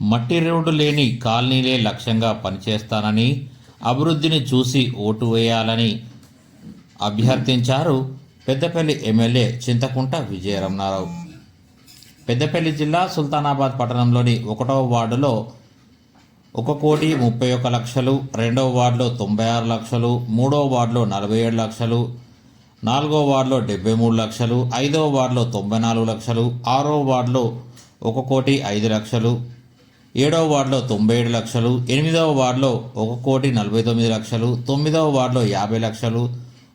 మట్టి రోడ్డు లేని కాలనీలే లక్ష్యంగా పనిచేస్తానని అభివృద్ధిని చూసి ఓటు వేయాలని అభ్యర్థించారు పెద్దపల్లి ఎమ్మెల్యే చింతకుంట విజయరమణారావు. పెద్దపల్లి జిల్లా సుల్తానాబాద్ పట్టణంలోని ఒకటవ వార్డులో ఒక కోటి ముప్పై ఒక్క లక్షలు రెండవ వార్డులో తొంభై ఆరు లక్షలు మూడవ వార్డులో నలభై ఏడు లక్షలు నాలుగో వార్డులో డెబ్బై మూడు లక్షలు ఐదవ వార్డులో తొంభై నాలుగు లక్షలు ఆరో వార్డులో ఒక కోటి ఐదు లక్షలు ఏడవ వార్డులో తొంభై ఏడు లక్షలు ఎనిమిదవ వార్డులో ఒక కోటి నలభై తొమ్మిది లక్షలు తొమ్మిదవ వార్డులో యాభై లక్షలు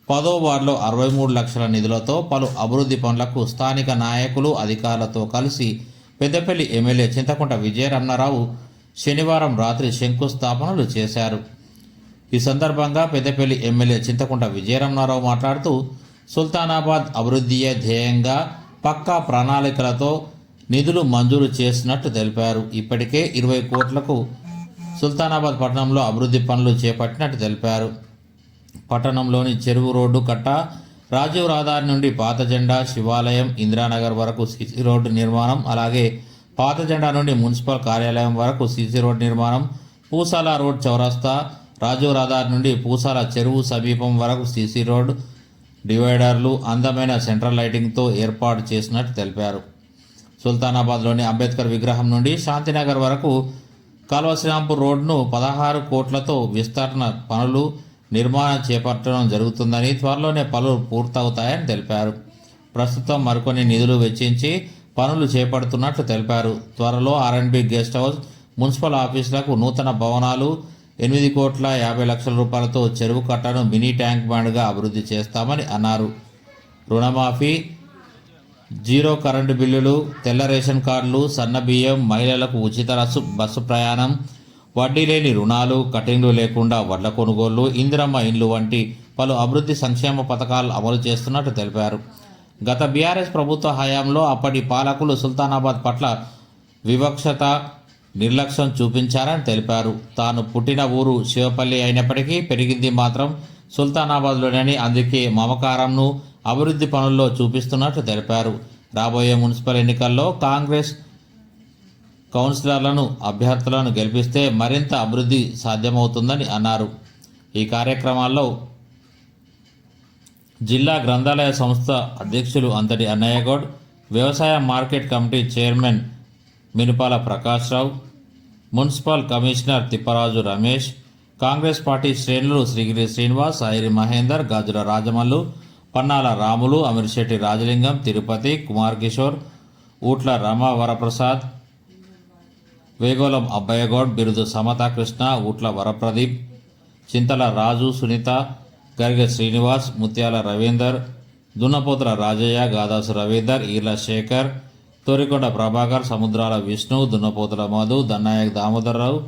పదో వార్డులో అరవై మూడు లక్షల నిధులతో పలు అభివృద్ధి పనులకు స్థానిక నాయకులు అధికారులతో కలిసి పెద్దపల్లి ఎమ్మెల్యే చింతకుంట విజయరమణారావు శనివారం రాత్రి శంకుస్థాపనలు చేశారు. ఈ సందర్భంగా పెద్దపల్లి ఎమ్మెల్యే చింతకుంట విజయరమణారావు మాట్లాడుతూ సుల్తానాబాద్ అభివృద్ధియే ధ్యేయంగా పక్కా ప్రణాళికలతో నిధులు మంజూరు చేసినట్టు తెలిపారు. ఇప్పటికే ఇరవై కోట్లకు సుల్తానాబాద్ పట్టణంలో అభివృద్ధి పనులు చేపట్టినట్టు తెలిపారు. పట్టణంలోని చెరువు రోడ్డు కట్ట రాజీవ్ రహదారి నుండి పాత జెండా శివాలయం ఇందిరానగర్ వరకు సిసి రోడ్డు నిర్మాణం అలాగే పాత జెండా నుండి మున్సిపల్ కార్యాలయం వరకు సిసి రోడ్డు నిర్మాణం పూసాల రోడ్ చౌరస్తా రాజీవ్ రహదారి నుండి పూసాల చెరువు సమీపం వరకు సిసి రోడ్ డివైడర్లు అందమైన సెంట్రల్ లైటింగ్తో ఏర్పాటు చేసినట్టు తెలిపారు. సుల్తానాబాద్లోని అంబేద్కర్ విగ్రహం నుండి శాంతినగర్ వరకు కాల్వశ్రీరాంపూర్ రోడ్ను పదహారు కోట్లతో విస్తరణ పనులు నిర్మాణం చేపట్టడం జరుగుతుందని త్వరలోనే పనులు పూర్తవుతాయని తెలిపారు. ప్రస్తుతం మరికొన్ని నిధులు వెచ్చించి పనులు చేపడుతున్నట్లు తెలిపారు. త్వరలో ఆర్ఎండ్బి గెస్ట్ హౌస్ మున్సిపల్ ఆఫీసులకు నూతన భవనాలు ఎనిమిది కోట్ల యాభై లక్షల రూపాయలతో చెరువు కట్టను మినీ ట్యాంక్ బండ్గా అభివృద్ధి చేస్తామని అన్నారు. రుణమాఫీ జీరో కరెంటు బిల్లులు తెల్ల రేషన్ కార్డులు సన్న బియ్యం మహిళలకు ఉచిత రసు బస్సు ప్రయాణం వడ్డీ లేని రుణాలు కటింగ్లు లేకుండా వడ్ల కొనుగోళ్ళు ఇందిరమ్మ ఇండ్లు వంటి పలు అభివృద్ధి సంక్షేమ పథకాలు అమలు చేస్తున్నట్టు తెలిపారు. గత బీఆర్ఎస్ ప్రభుత్వ హయాంలో అప్పటి పాలకులు సుల్తానాబాద్ పట్ల వివక్షత నిర్లక్ష్యం చూపించారని తెలిపారు. తాను పుట్టిన ఊరు శివపల్లి అయినప్పటికీ పెరిగింది మాత్రం సుల్తానాబాద్లోనని అందుకే మమకారంను అభివృద్ధి పనుల్లో చూపిస్తున్నట్లు తెలిపారు. రాబోయే మున్సిపల్ ఎన్నికల్లో కాంగ్రెస్ కౌన్సిలర్లను అభ్యర్థులను గెలిపిస్తే మరింత అభివృద్ధి సాధ్యమవుతుందని అన్నారు. ఈ కార్యక్రమాల్లో జిల్లా గ్రంథాలయ సంస్థ అధ్యక్షులు అంతటి అన్నయ్యగౌడ్ వ్యవసాయ market committee chairman Minupala Prakash Rao municipal commissioner Thipparaju Ramesh Congress party శ్రేణులు శ్రీగిరి శ్రీనివాస్ ఐరి మహేందర్ గాజుల రాజమల్లు పన్నాల రాములు అమిర్శెట్టి రాజలింగం తిరుపతి కుమార్ కిషోర్ ఊట్ల రమ వరప్రసాద్ వేగోలం అబ్బయ్యగౌడ్ బిరుదు సమతా కృష్ణ ఊట్ల వరప్రదీప్ చింతల రాజు సునీత గరిగ శ్రీనివాస్ ముత్యాల రవీందర్ దున్నపోతుల రాజయ్య గాదాసు రవీందర్ ఈర్ల శేఖర్ తోరికొండ ప్రభాకర్ సముద్రాల విష్ణు దున్నపోతుల మధు దన్నాయక్ దామోదర్రావు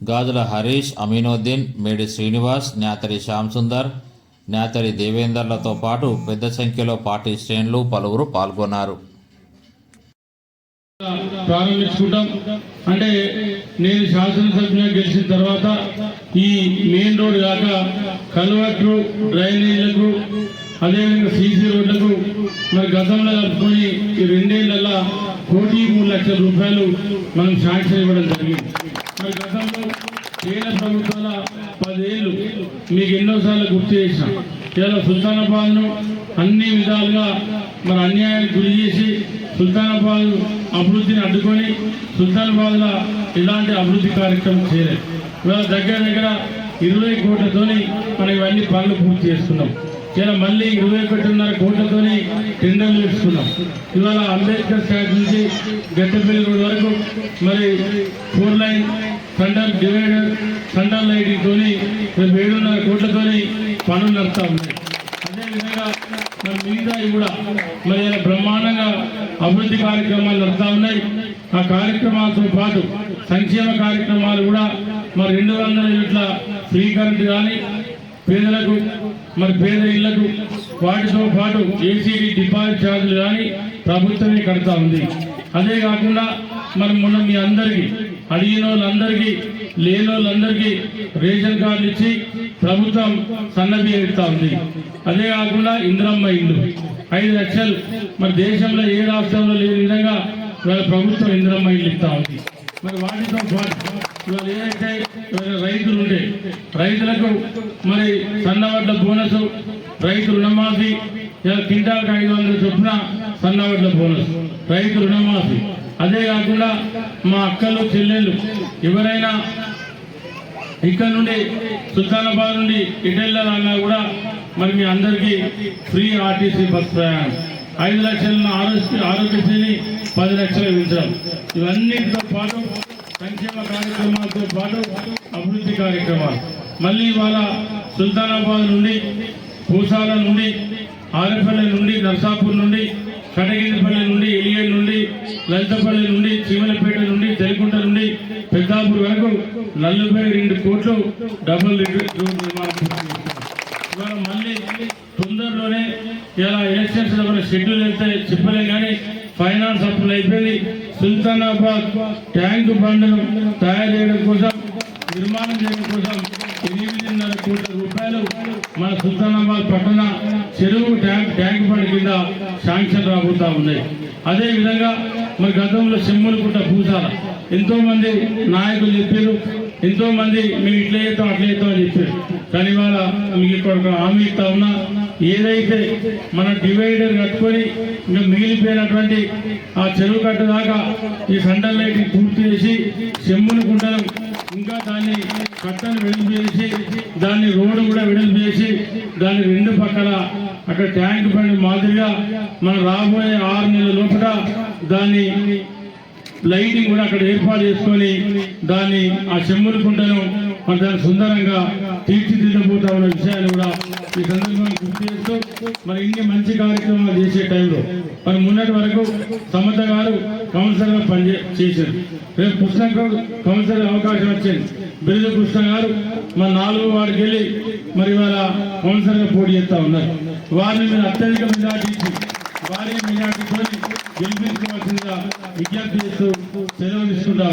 గాజుల హరీష్ అమీనుద్దీన్ మేడి శ్రీనివాస్ న్యాతరి శ్యామ్ సుందర్ నేతరి దేవేందర్లతో పాటు పెద్ద సంఖ్యలో పార్టీ శ్రేణులు పలువురు పాల్గొన్నారు. ప్రారంభించుకుంటాం. అంటే నేను శాసనసభ్యునిగా గెలిచిన తర్వాత ఈ మెయిన్ రోడ్ కాక కల్వర్ట్లు డ్రైనేజీలకు అదేవిధంగా సీసీ రోడ్లకు మరి గతంలో కలుపుకొని ఈ రెండేళ్ళలో కోటి మూడు లక్షల రూపాయలు మనం శాంక్షన్ ఇవ్వడం జరిగింది. మరి గతంలో కేంద్ర ప్రభుత్వాల పదేళ్ళు మీకు ఎన్నోసార్లు గుర్తు చేసిన. ఇలా సుల్తానాబాద్ను అన్ని విధాలుగా మరి అన్యాయానికి గురి చేసి సుల్తానాబాద్ అభివృద్ధిని అడ్డుకొని సుల్తానాబాద్లో ఇలాంటి అభివృద్ధి కార్యక్రమం చేయలేదు. ఇవాళ దగ్గర దగ్గర ఇరవై కోట్లతోని మనం ఇవన్నీ పనులు పూర్తి చేస్తున్నాం. ఇలా మళ్ళీ ఇరవై ఒకటిన్నర కోట్లతోని టెండర్లు ఇస్తున్నాం ఇవాళ అంబేద్కర్ స్టాట్ నుంచి గట్టపల్లి రోడ్ వరకు మరి four lane centre divider centre lighting మేము ఏడున్నర కోట్లతోని పనులు నడుస్తా ఉన్నాయి. అదేవిధంగా మరి మిగతా కూడా మరి బ్రహ్మాండంగా అభివృద్ధి కార్యక్రమాలు నడుస్తూ ఉన్నాయి. ఆ కార్యక్రమాలతో పాటు సంక్షేమ కార్యక్రమాలు కూడా మరి రెండు వందల యూనిట్ల ఫ్రీ కరెంట్ కానీ పేదలకు మరి పేద ఇళ్ళకు వాటితో పాటు ఏసీడీ డిపాజిట్ ఛార్జీలు కానీ ప్రభుత్వమే కడతా ఉంది. అదే కాకుండా మరి మొన్న మీ అందరికీ అడిగిన వాళ్ళందరికీ లేని వాళ్ళందరికీ రేషన్ కార్డు ఇచ్చి ప్రభుత్వం సన్నబియ్యం ఇస్తా ఉంది. అదే కాకుండా ఇంద్రమ్మ ఇల్లు. ఐదు లక్షలు. మరి దేశంలో ఏ రాష్ట్రంలో లేని విధంగా ఇవాళ ప్రభుత్వం ఇంద్రమ్మ ఇల్లు ఇస్తా ఉంది. మరి వాటితో పాటు ఇవాళ ఏదైతే ఇవాళ రైతులు ఉండే రైతులకు మరి సన్నవడ్ల బోనస్ రైతు రుణమాఫీ ఇలా క్వింటాల్కి ఐదు వందల చొప్పున సన్నవడ్ల బోనస్. రైతు రుణమాఫీ. అదే కాకుండా మా అక్కలు చెల్లెళ్ళు ఎవరైనా ఇక్కడ నుండి సుల్తానాబాద్ నుండి ఇటెళ్ళాలన్నా కూడా మరి మీ అందరికీ ఫ్రీ ఆర్టీసీ బస్ ప్రయాణం. ఐదు లక్షల ఆరోగ్య ఆరోగ్యశ్రీని పది లక్షలు పెంచడం ఇవన్నిటితో పాటు సంక్షేమ కార్యక్రమాలతో పాటు అభివృద్ధి కార్యక్రమాలు. మళ్ళీ ఇవాళ సుల్తానాబాద్ నుండి పూసాల నుండి ఆగరపల్లి నుండి నర్సాపూర్ నుండి కటగిరిపల్లి నుండి ఎలియల్ నుండి లలితపల్లి నుండి చీమలపేట నుండి తెలికుంట నుండి పెద్దాపూర్ వరకు నలభై రెండు కోట్లు డబుల్ రోడ్ నిర్మాణం ఇవాళ మళ్ళీ తొందరలోనే ఇలా ఎలక్షన్స్ షెడ్యూల్ వెళ్తే చెప్పలేం కానీ ఫైనాన్స్ అప్పులు అయిపోయింది. సుల్తానాబాద్ ట్యాంక్ బండ్ను తయారు చేయడం కోసం నిర్మాణం చేయడం కోసం మన సుల్తానాబాద్ పట్టణ చెరువు ట్యాంక్ ట్యాంక్ పడి కింద శాంక్షన్ రాబోతా ఉన్నాయి అదేవిధంగా మరి గతంలో సెమ్ములకుంట పూసాల ఎంతోమంది నాయకులు చెప్పారు ఎంతోమంది మేము ఇట్లా చేస్తాం అట్లా చేస్తాం అని చెప్పారు. కానీ ఇవాళ మీకు ఇక్కడ ఒక హామీ ఇస్తా ఉన్నా ఏదైతే మన డివైడర్ కట్టుకొని ఇంకా మిగిలిపోయినటువంటి ఆ చెరువు కట్ట దాకా ఈ సండల్ లైట్ పూర్తి చేసి చెమ్ముని కుంటలు ఇంకా దాన్ని కట్టను వెడల్పు చేసి దాన్ని రోడ్డు కూడా వెడల్పు చేసి దాని రెండు పక్కల అక్కడ ట్యాంక్ బండి మాదిరిగా మన రాబోయే ఆరు నెలల లోపల దాన్ని లైటింగ్ కూడా అక్కడ ఏర్పాటు చేసుకొని దాన్ని ఆ చెమ్ముల కుంటను మన దాన్ని సుందరంగా తీర్చిదిద్దబోతా ఉన్న విషయాన్ని కూడా ఈ సందర్భంగా గుర్తు చేస్తూ మరి ఇన్ని మంచి కార్యక్రమాలు చేసే టైంలో మరి మొన్నటి వరకు సమత గారు కౌన్సిలర్గా పనిచే చేశారు. రేపు కృష్ణకు కౌన్సిలర్ అవకాశం వచ్చింది. బిరుదు కృష్ణ గారు మన నాలుగు వాడికి వెళ్ళి మరి ఇవాళ కౌన్సిలర్గా పోటీ చేస్తా ఉన్నారు. వారిని మీరు అత్యధిక మెజార్టీ ఇచ్చి భారీ మెజార్టీతో గెలిపించుకోవాల్సిందిగా విజ్ఞప్తి చేస్తూ సెలవు తీసుకుంటారు